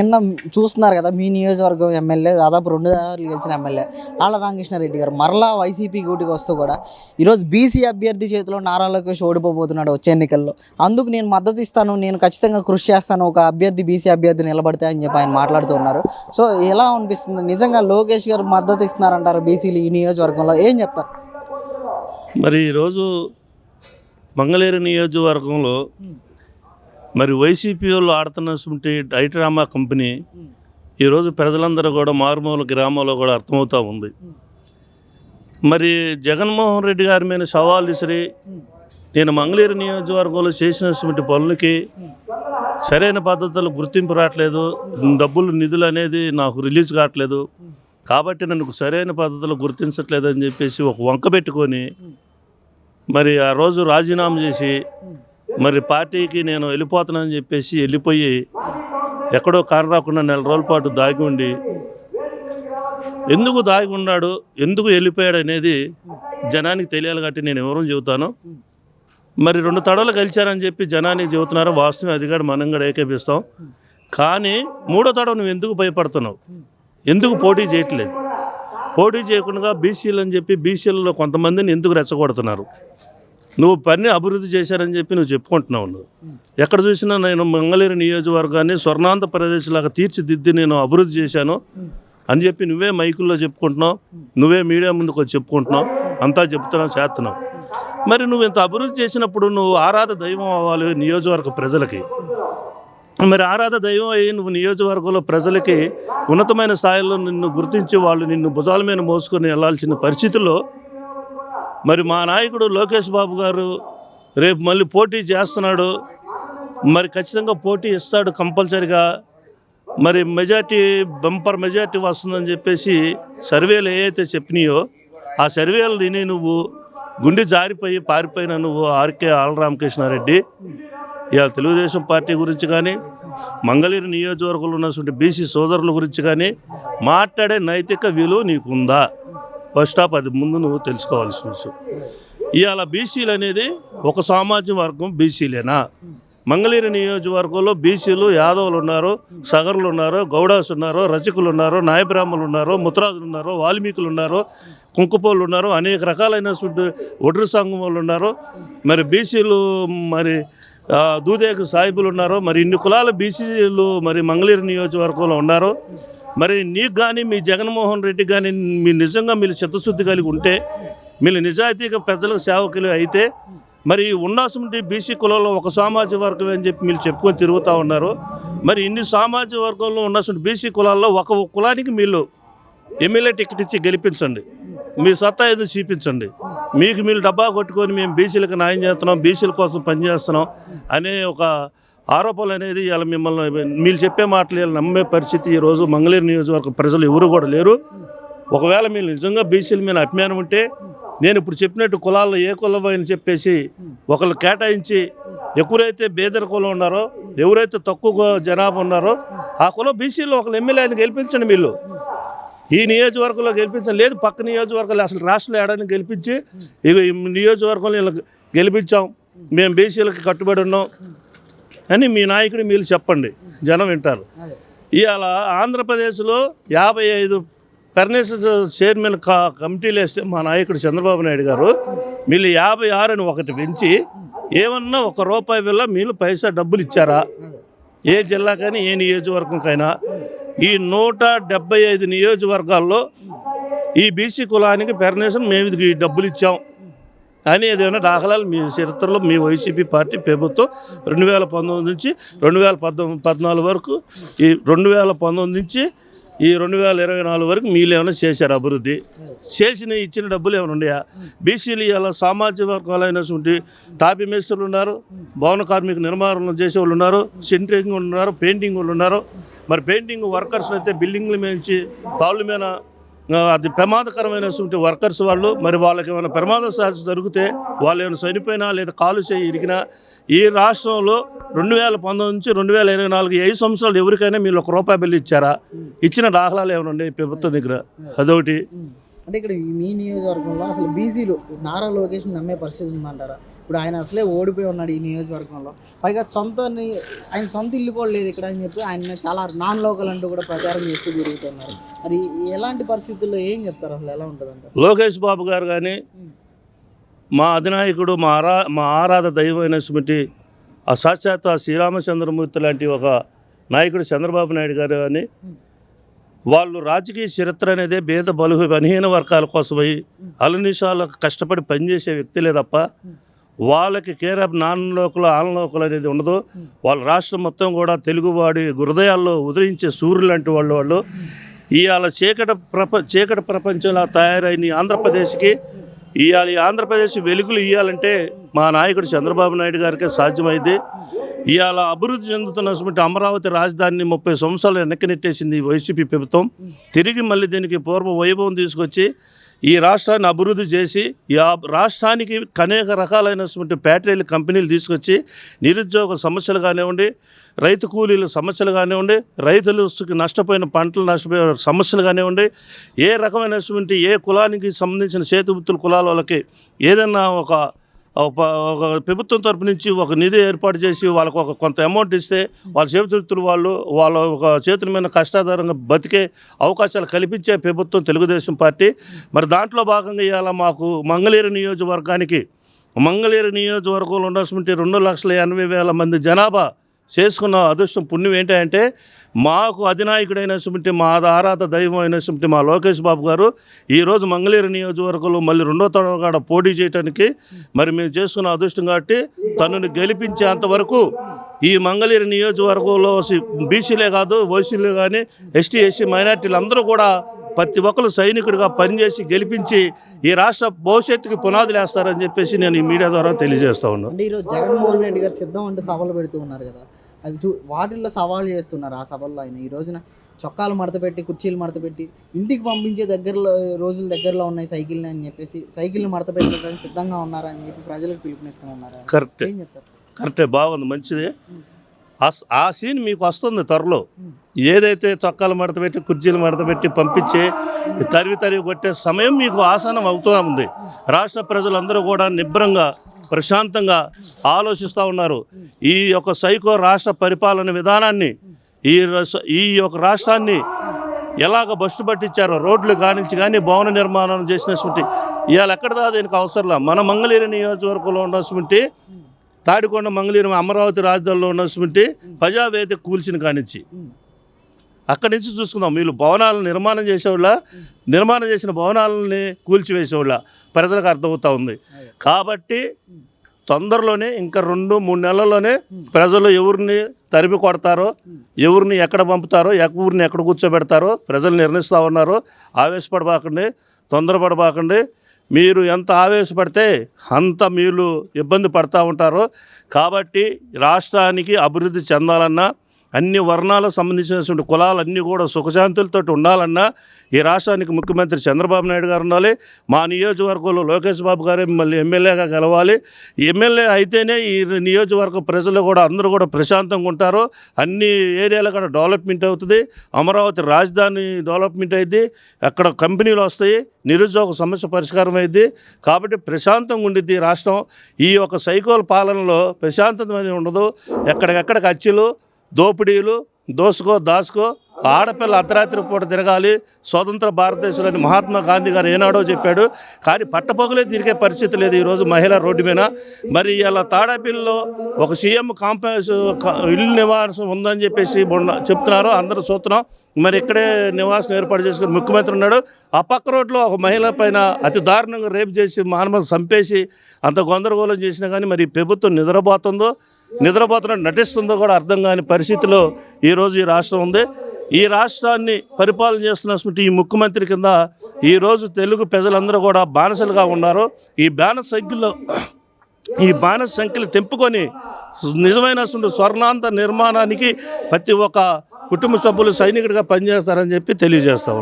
నిన్న చూస్తున్నారు కదా మీ నియోజకవర్గం ఎమ్మెల్యే దాదాపు రెండు సార్లు గెలిచిన ఎమ్మెల్యే ఆళ్ళ రామకృష్ణారెడ్డి గారు. మరలా వైసీపీ గూటికి వస్తూ కూడా ఈరోజు బీసీ అభ్యర్థి చేతిలో నారా లోకేష్ ఓడిపోబోతున్నాడు వచ్చే ఎన్నికల్లో. అందుకు నేను మద్దతు ఇస్తాను నేను ఖచ్చితంగా కృషి చేస్తాను ఒక అభ్యర్థి బీసీ అభ్యర్థి నిలబడితే అని చెప్పి ఆయన మాట్లాడుతూ ఉన్నారు. సో ఎలా అనిపిస్తుంది? నిజంగా లోకేష్ గారు మద్దతు ఇస్తున్నారంటారు బీసీలు ఈ నియోజకవర్గంలో? ఏం చెప్తారు? మరి ఈరోజు మంగళగిరి నియోజకవర్గంలో మరి వైసీపీ వాళ్ళు ఆడుతున్నటువంటి డైట్రామా కంపెనీ ఈరోజు ప్రజలందరూ కూడా మారుమూల గ్రామంలో కూడా అర్థమవుతూ ఉంది. మరి జగన్మోహన్ రెడ్డి గారి మీద సవాల్ విసిరి నేను మంగళీరు నియోజకవర్గంలో చేసినటువంటి పనులకి సరైన పద్ధతులు గుర్తింపు రావట్లేదు. డబ్బులు నిధులు అనేది నాకు రిలీజ్ కావట్లేదు. కాబట్టి నన్ను సరైన పద్ధతిలో గుర్తించట్లేదు అని చెప్పేసి ఒక వంక పెట్టుకొని మరి ఆ రోజు రాజీనామా చేసి మరి పార్టీకి నేను వెళ్ళిపోతానని చెప్పేసి వెళ్ళిపోయి ఎక్కడో కారు రాకుండా నెల రోజుల పాటు దాగి ఉండి ఎందుకు దాగి ఉన్నాడు ఎందుకు వెళ్ళిపోయాడు అనేది జనానికి తెలియాలి కాబట్టి నేను ఎవరూ చెబుతాను. మరి రెండు తడవలు గెలిచారని చెప్పి జనానికి చెబుతున్నారు. వాస్తవం అది కూడా మనం కూడా ఏకేపిస్తాం. కానీ మూడో తడవ నువ్వు ఎందుకు భయపడుతున్నావు? ఎందుకు పోటీ చేయట్లేదు? పోటీ చేయకుండా బీసీలు అని చెప్పి బీసీలలో కొంతమందిని ఎందుకు రెచ్చగొడుతున్నారు? నువ్వు పని అభివృద్ధి చేశారని చెప్పి నువ్వు చెప్పుకుంటున్నావు నువ్వు. ఎక్కడ చూసినా నేను మంగళగిరి నియోజకవర్గాన్ని స్వర్ణాంధ్రప్రదేశ్ లాగా తీర్చిదిద్ది నేను అభివృద్ధి చేశాను అని చెప్పి నువ్వే మైకుల్లో చెప్పుకుంటున్నావు నువ్వే మీడియా ముందుకు వచ్చి చెప్పుకుంటున్నావు అంతా చెప్తున్నావు చేస్తున్నావు. మరి నువ్వు ఇంత అభివృద్ధి చేసినప్పుడు నువ్వు ఆరాధ దైవం అవ్వాలి నియోజకవర్గ ప్రజలకి. మరి ఆరాధ దైవం అయ్యి నువ్వు నియోజకవర్గంలో ప్రజలకి ఉన్నతమైన స్థాయిలో నిన్ను గుర్తించి వాళ్ళు నిన్ను భుజాల మీద మోసుకొని వెళ్ళాల్సిన పరిస్థితుల్లో మరి మా నాయకుడు లోకేష్ బాబు గారు రేపు మళ్ళీ పోటీ చేస్తున్నాడు. మరి ఖచ్చితంగా పోటీ ఇస్తాడు కంపల్సరిగా. మరి మెజార్టీ బంపర్ మెజార్టీ వస్తుందని చెప్పేసి సర్వేలు ఏవైతే చెప్పినాయో ఆ సర్వేలు విని నువ్వు గుండె జారిపోయి పారిపోయిన నువ్వు ఆర్కే ఆలరామకృష్ణారెడ్డి. ఇవాళ తెలుగుదేశం పార్టీ గురించి కానీ మంగళగిరి నియోజకవర్గంలో ఉన్నటువంటి బీసీ సోదరుల గురించి కానీ మాట్లాడే నైతిక విలువ నీకుందా? ఫస్ట్ స్టాప్ అది ముందు నువ్వు తెలుసుకోవాల్సిన విషయం. ఇవాళ బీసీలు అనేది ఒక సామాజిక వర్గం బీసీలేనా మంగళగిరి నియోజకవర్గంలో బీసీలు యాదవులు ఉన్నారు సగర్లు ఉన్నారు గౌడాస్ ఉన్నారు రచకులు ఉన్నారు నాయబ్రాహ్మలు ఉన్నారు ముత్రాజులు ఉన్నారు వాల్మీకులు ఉన్నారు కుంకుపోళ్ళు ఉన్నారు అనేక రకాలైనటువంటి ఒడ్రు సంఘం వాళ్ళు ఉన్నారు. మరి బీసీలు మరి ఆ, దూదేకు సాయిబులు ఉన్నారు. మరి ఇన్ని కులాల బీసీలు మరి మంగళగిరి నియోజకవర్గంలో ఉన్నారు. మరి నీకు కానీ మీ జగన్మోహన్ రెడ్డి కానీ మీ నిజంగా మీరు చిత్తశుద్ధి కలిగి ఉంటే మీరు నిజాయితీగా ప్రజలకు సేవకులు అయితే మరి ఉండాల్సిన బీసీ కులంలో ఒక సామాజిక వర్గం అని చెప్పి మీరు చెప్పుకొని తిరుగుతూ ఉన్నారు. మరి ఇన్ని సామాజిక వర్గంలో ఉండాల్సిన బీసీ కులాల్లో ఒక కులానికి మీరు ఎమ్మెల్యే టికెట్ ఇచ్చి గెలిపించండి. మీ సత్తా ఏదో చూపించండి. మీకు మీరు డబ్బా కొట్టుకొని మేము బీసీలకు న్యాయం చేస్తున్నాం బీసీల కోసం పనిచేస్తున్నాం అనే ఒక ఆరోపణలు అనేది ఇలా మిమ్మల్ని మీరు చెప్పే మాటలు ఇలా నమ్మే పరిస్థితి ఈరోజు మంగళగిరి నియోజకవర్గ ప్రజలు ఎవరు కూడా లేరు. ఒకవేళ మీరు నిజంగా బీసీల మీద అభిమానం ఉంటే నేను ఇప్పుడు చెప్పినట్టు కులాల్లో ఏ కులం అని చెప్పేసి ఒకళ్ళు కేటాయించి ఎవరైతే బేదర కులం ఉన్నారో ఎవరైతే తక్కువ జనాభా ఉన్నారో ఆ కులం బీసీలో ఒకళ్ళు ఎమ్మెల్యేని గెలిపించండి వీళ్ళు. ఈ నియోజకవర్గంలో గెలిపించండి లేదు. పక్క నియోజకవర్గాలు అసలు రాష్ట్రంలో ఏడాది గెలిపించి ఇక నియోజకవర్గంలో గెలిపించాం. మేము బీసీలకు కట్టుబడి ఉన్నాం. అని మీ నాయకుడు మీరు చెప్పండి. జనం వింటారు. ఇవాళ ఆంధ్రప్రదేశ్లో యాభై ఐదు పెర్నేస్ చైర్మన్ కా కమిటీలు వేస్తే మా నాయకుడు చంద్రబాబు నాయుడు గారు మీరు యాభై ఆరు అని ఒకటి పెంచి ఏమన్నా ఒక రూపాయి వల్ల మీరు పైసా డబ్బులు ఇచ్చారా? ఏ జిల్లాకైనా ఏ నియోజకవర్గంకైనా ఈ నూట డెబ్బై ఐదు నియోజకవర్గాల్లో ఈ బీసీ కులానికి పెర్నేషన్ మేము డబ్బులు ఇచ్చాం. అని ఏదైనా దాఖలాలు మీ చరిత్రలో మీ వైసీపీ పార్టీ ప్రభుత్వం రెండు వేల పంతొమ్మిది నుంచి రెండు వేల పద్దెనిమిది పద్నాలుగు వరకు ఈ రెండు వేల పంతొమ్మిది నుంచి ఈ రెండు వేల ఇరవై నాలుగు వరకు మీరు ఏమైనా చేశారు అభివృద్ధి? చేసిన ఇచ్చిన డబ్బులు ఏమైనా ఉన్నాయా? బీసీలు ఇలా సామాజిక వర్గాలైనటువంటి టాపీ మేస్త్రులు ఉన్నారు భవన కార్మిక నిర్మాణం చేసే వాళ్ళు ఉన్నారు సెంట్రింగ్ ఉన్నారు పెయింటింగ్ వాళ్ళు ఉన్నారు. మరి పెయింటింగ్ వర్కర్స్ అయితే బిల్డింగ్ల మీద తాళ్ళు మీద అది ప్రమాదకరమైనటువంటి వర్కర్స్ వాళ్ళు మరి వాళ్ళకి ఏమైనా ప్రమాద సాధ్యం జరిగితే వాళ్ళు ఏమైనా చనిపోయినా లేదా కాలు చేయి ఇరిగినా ఈ రాష్ట్రంలో రెండు వేల పంతొమ్మిది నుంచి రెండు వేల ఇరవై నాలుగు ఐదు సంవత్సరాలు ఎవరికైనా మీరు ఒక రూపాయి బిల్లు ఇచ్చారా? ఇచ్చిన దాఖలాలు ఏమైనా ఉన్నాయి ప్రభుత్వం దగ్గర? అదొకటి. అంటే ఇక్కడ మీ నియోజకవర్గంలో అసలు బీసీలు నారా లోకేష్ నమ్మే పరిస్థితి ఉందంటారా? ఇప్పుడు ఆయన అసలే ఓడిపోయి ఉన్నాడు ఈ నియోజకవర్గంలో. పైగా సొంత ఆయన సొంత ఇల్లు కూడా లేదు ఇక్కడ అని చెప్పి ఆయన చాలా నాన్ లోకల్ అంటూ కూడా ప్రచారం చేస్తూ తిరుగుతున్నారు. మరి ఎలాంటి పరిస్థితుల్లో ఏం చెప్తారు అసలు? ఎలా ఉంటుంది అంటారు? లోకేష్ బాబు గారు కానీ మా అధినాయకుడు మా ఆరా మా ఆరాధ దైవమైన స్మృతి ఆ సాక్షాత్ ఆ శ్రీరామచంద్రమూర్తి లాంటి ఒక నాయకుడు చంద్రబాబు నాయుడు గారు కానీ వాళ్ళు రాజకీయ చరిత్ర అనేది భేద బలుగు బలహీన వర్గాల కోసమై అలనిషాలు కష్టపడి పనిచేసే వ్యక్తులే తప్ప వాళ్ళకి care of non local on local అనేది ఉండదు. వాళ్ళ రాష్ట్రం మొత్తం కూడా తెలుగువాడి హృదయాల్లో ఉదయించే సూర్యులు లాంటి వాళ్ళు వాళ్ళు. ఇవాళ చీకటి ప్రప చీకటి ప్రపంచంలో తయారైన ఆంధ్రప్రదేశ్కి ఇవాళ ఈ ఆంధ్రప్రదేశ్ వెలుగులు ఇవ్వాలంటే మా నాయకుడు చంద్రబాబు నాయుడు గారికే సాధ్యమైంది ఇవాళ అభివృద్ధి చెందుతున్నటువంటి అమరావతి రాజధానిని ముప్పై సంవత్సరాలు వెనక్కి నెట్టేసింది వైసీపీ ప్రభుత్వం. తిరిగి మళ్ళీ దీనికి పూర్వ వైభవం తీసుకొచ్చి ఈ రాష్ట్రాన్ని అభివృద్ధి చేసి ఈ ఆ రాష్ట్రానికి అనేక రకాలైనటువంటి ఫ్యాక్టరీలు కంపెనీలు తీసుకొచ్చి నిరుద్యోగ సమస్యలు కానివ్వండి రైతు కూలీల సమస్యలు కానివ్వండి రైతులు నష్టపోయిన పంటలు నష్టపోయిన సమస్యలు కానివ్వండి ఏ రకమైనటువంటి ఏ కులానికి సంబంధించిన చేతివృత్తుల కులాల వాళ్ళకి ఏదైనా ఒక ఒక ప్రభుత్వం తరపు నుంచి ఒక నిధి ఏర్పాటు చేసి వాళ్ళకు ఒక కొంత అమౌంట్ ఇస్తే వాళ్ళ చేతులు వాళ్ళు వాళ్ళ ఒక చేతుల మీద కష్టాధారంగా బతికే అవకాశాలు కల్పించే ప్రభుత్వం తెలుగుదేశం పార్టీ. మరి దాంట్లో భాగంగా ఇవాళ మాకు మంగళీరు నియోజకవర్గానికి మంగళీరు నియోజకవర్గంలో ఉన్నటువంటి రెండు లక్షల ఎనభై వేల మంది జనాభా చేసుకున్న అదృష్టం పుణ్యం ఏంటంటే మాకు అధినాయకుడైనటువంటి మా ఆరాధ దైవం అయినటువంటి మా లోకేష్ బాబు గారు ఈరోజు మంగళగిరి నియోజకవర్గంలో మళ్ళీ రెండో తడవగాడ పోటీ చేయడానికి మరి మేము చేసుకున్న అదృష్టం కాబట్టి తనను గెలిపించేంత వరకు ఈ మంగళగిరి నియోజకవర్గంలో బీసీలే కాదు ఓసీలే కానీ ఎస్టీ ఎస్సీ మైనార్టీలు అందరూ కూడా ప్రతి ఒక్కరు సైనికుడిగా పనిచేసి గెలిపించి ఈ రాష్ట్ర భవిష్యత్తుకి పునాదులు వేస్తారని చెప్పేసి నేను ఈ మీడియా ద్వారా తెలియజేస్తా ఉన్నాను. ఈరోజు జగన్మోహన్ రెడ్డి గారు సిద్ధం అంటే సభలు పెడుతూ ఉన్నారు కదా. అవి చూ వాటిల్లో సవాళ్ళు చేస్తున్నారు ఆ సభల్లో ఆయన. ఈ రోజున చొక్కాలు మడత పెట్టి కుర్చీలు మడత పెట్టి ఇంటికి పంపించే దగ్గరలో రోజులు దగ్గరలో ఉన్నాయి సైకిల్ని అని చెప్పేసి సైకిల్ని మడత పెట్టడానికి సిద్ధంగా ఉన్నారా అని చెప్పి ప్రజలకు పిలుపునిస్తున్నారు కరెక్ట్. ఏం చెప్తారు? కరెక్టే బాగుంది మంచిది. ఆ సీన్ మీకు వస్తుంది త్వరలో. ఏదైతే చొక్కాలు మడత పెట్టి కుర్చీలు మడత పెట్టి పంపించి తరివి తరివి కొట్టే సమయం మీకు ఆసనం అవుతూ ఉంది. రాష్ట్ర ప్రజలందరూ కూడా నిబ్రంగా ప్రశాంతంగా ఆలోచిస్తూ ఉన్నారు. ఈ యొక్క సైకో రాష్ట్ర పరిపాలన విధానాన్ని ఈ ఈ యొక్క రాష్ట్రాన్ని ఎలాగ బస్సు పట్టించారో రోడ్లు కానించి కానీ భవన నిర్మాణం చేసినటువంటి ఇవాళ ఎక్కడ దీనికి అవసరంలా మన మంగళగిరి నియోజకవర్గంలో ఉన్నటువంటి తాడికొండ మంగళగిరి అమరావతి రాజధానిలో ఉన్నటువంటి ప్రజావేదిక కూల్చిన కానించి. అక్కడి నుంచి చూసుకుందాం. వీళ్ళు భవనాలను నిర్మాణం చేసేవాళ్ళ నిర్మాణం చేసిన భవనాలని కూల్చివేసేవాళ్ళ. ప్రజలకు అర్థమవుతా ఉంది. కాబట్టి తొందరలోనే ఇంకా రెండు మూడు నెలల్లోనే ప్రజలు ఎవరిని తరిమి కొడతారో ఎవరిని ఎక్కడ పంపుతారో ఎవరిని ఎక్కడ కూర్చోబెడతారో ప్రజలు నిర్ణయిస్తూ ఉన్నారు. ఆవేశపడబాకండి తొందరపడబాకండి. మీరు ఎంత ఆవేశపడితే అంత మీరు ఇబ్బంది పడతా ఉంటారు. కాబట్టి రాష్ట్రానికి అభివృద్ధి చెందాలన్నా అన్ని వర్ణాలకు సంబంధించినటువంటి కులాలన్నీ కూడా సుఖశాంతులతో ఉండాలన్నా ఈ రాష్ట్రానికి ముఖ్యమంత్రి చంద్రబాబు నాయుడు గారు ఉండాలి. మా నియోజకవర్గంలో లోకేష్ బాబు గారే మళ్ళీ ఎమ్మెల్యేగా గెలవాలి. ఎమ్మెల్యే అయితేనే ఈ నియోజకవర్గ ప్రజలు కూడా అందరూ కూడా ప్రశాంతంగా ఉంటారు. అన్ని ఏరియాలో కూడా డెవలప్మెంట్ అవుతుంది. అమరావతి రాజధాని డెవలప్మెంట్ అయింది. అక్కడ కంపెనీలు వస్తాయి. నిరుద్యోగ సమస్య పరిష్కారం అయింది. కాబట్టి ప్రశాంతంగా ఉండిద్ది ఈ రాష్ట్రం. ఈ యొక్క సైకోల్ పాలనలో ప్రశాంతత అనేది ఉండదు. ఎక్కడికెక్కడ ఖర్చులు దోపిడీలు దోసుకో దాసుకో ఆడపిల్ల అర్ధరాత్రి పూట తిరగాలి స్వతంత్ర భారతదేశంలోని మహాత్మా గాంధీ గారు ఏనాడో చెప్పాడు. కానీ పట్టపొగలే తిరిగే పరిస్థితి లేదు ఈరోజు మహిళ రోడ్డు మీద. మరి ఇలా తాడాపిల్లలో ఒక సీఎం కాంప్లెక్స్ ఇల్లు నివాసం ఉందని చెప్పేసి చెప్తున్నారు. అందరూ చూస్తున్నాం. మరి ఇక్కడే నివాసం ఏర్పాటు చేసుకుని ముఖ్యమంత్రి ఉన్నాడు. ఆ పక్క రోడ్లో ఒక మహిళ పైన అతి దారుణంగా రేపు చేసి మానవ చంపేసి అంత గందరగోళం చేసినా కానీ మరి ప్రభుత్వం నిద్రపోతుందో? నిద్రపోతున్నట్టు నటిస్తుందో కూడా అర్థం కాని పరిస్థితిలో ఈరోజు ఈ రాష్ట్రం ఉంది. ఈ రాష్ట్రాన్ని పరిపాలన చేస్తున్నటువంటి ఈ ముఖ్యమంత్రి కింద ఈరోజు తెలుగు ప్రజలందరూ కూడా బానిసలుగా ఉన్నారు. ఈ బానిస సంఖ్యలో ఈ బానిస సంఖ్యలు తెంపుకొని నిజమైన స్వర్ణాంత నిర్మాణానికి ప్రతి ఒక్క కుటుంబ సభ్యులు సైనికుడిగా పనిచేస్తారని చెప్పి తెలియజేస్తా